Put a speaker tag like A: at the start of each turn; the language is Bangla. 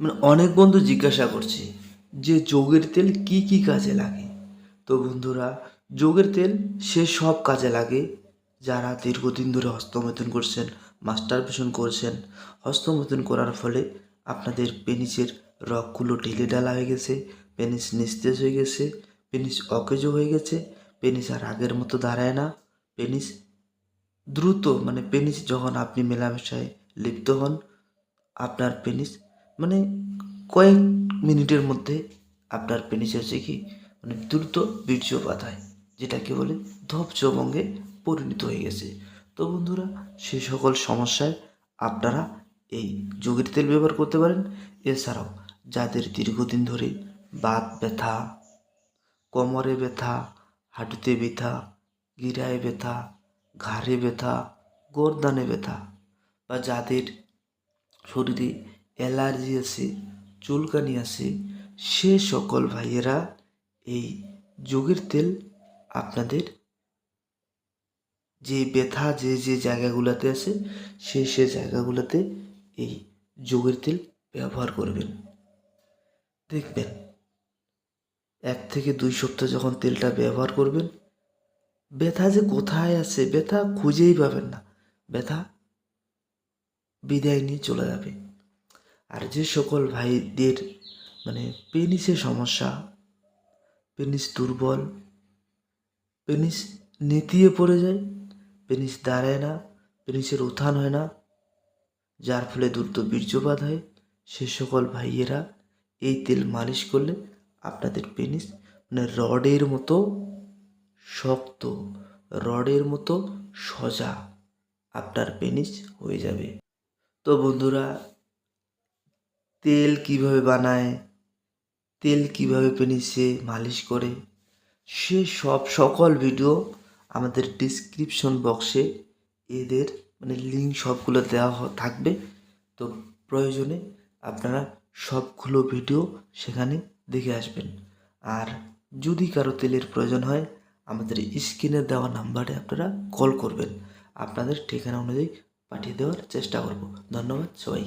A: মানে অনেক বন্ধু জিজ্ঞাসা করছে যে যোগের তেল কি কি কাজে লাগে? তো বন্ধুরা, যোগের তেল সে সব কাজে লাগে। যারা দীর্ঘদিন ধরে হস্তমৈথুন করছেন মাস্টারবেশন করছেন, হস্তমৈথুন করার ফলে আপনাদের পেনিসের রগগুলো ঢিলে ঢালা হয়ে গেছে পেনিস নিস্তেজ হয়ে গেছে পেনিস অকেজ হয়ে গেছে পেনিস আর আগের মতো দাঁড়ায় না। পেনিস দ্রুত মানে পেনিস যখন আপনি মেলামেশায় লিপ্ত হন, আপনার পেনিস মানে কয়েক মিনিটের মধ্যে আপনার পেনিস হচ্ছে কি মানে দ্রুত বীর্যপাত হয় যেটাকে বলে ধপচবঙ্গে পরিণত হয়ে গেছে। তো বন্ধুরা, সে সকল সমস্যায় আপনারা এই যোগের তেল ব্যবহার করতে পারেন। এছাড়াও যাদের দীর্ঘদিন ধরে বাত ব্যথা, কোমরে ব্যথা, হাঁটুতে ব্যথা, গিরায় ব্যথা, ঘাড়ে ব্যথা, গরদানে ব্যথা বা যাদের শরীরে অ্যালার্জি আছে, চুলকানি আছে, সে সকল ভাইয়েরা এই যোগের তেল আপনাদের যে ব্যথা, যে যে জায়গাগুলোতে আছে সেই সে জায়গাগুলোতে এই যোগের তেল ব্যবহার করবেন। দেখবেন, এক থেকে দুই সপ্তাহ যখন তেলটা ব্যবহার করবেন, ব্যথা যে কোথায় আছে, ব্যথা খুঁজেই পাবেন না। ব্যথা বিদায় নিয়ে চলে যাবে। আর যে সকল ভাইদের মানে পেনিসের সমস্যা, পেনিস দুর্বল, পেনিস নেতিয়ে পড়ে যায়, পেনিস দাঁড়ায় না, পেনিসের উত্থান হয় না, যার ফলে দ্রুত বীর্যপাত হয়, সে সকল ভাইয়েরা এই তেল মালিশ করলে আপনাদের পেনিস মানে রডের মতো শক্ত, রডের মতো সোজা আপনার পেনিস হয়ে যাবে। তো বন্ধুরা তেল কীভাবে বানায়, তেল কীভাবে পেনিসে মালিশ করে, সে সব সকল ভিডিও আমাদের ডিসক্রিপশন বক্সে এদের মানে লিঙ্ক সবগুলো দেওয়া থাকবে। তো প্রয়োজনে আপনারা সবগুলো ভিডিও সেখানে দেখে আসবেন। আর যদি কারও তেলের প্রয়োজন হয়, আমাদের স্ক্রিনে দেওয়া নাম্বারে আপনারা কল করবেন। আপনাদের ঠিকানা অনুযায়ী পাঠিয়ে দেওয়ার চেষ্টা করব। ধন্যবাদ সবাই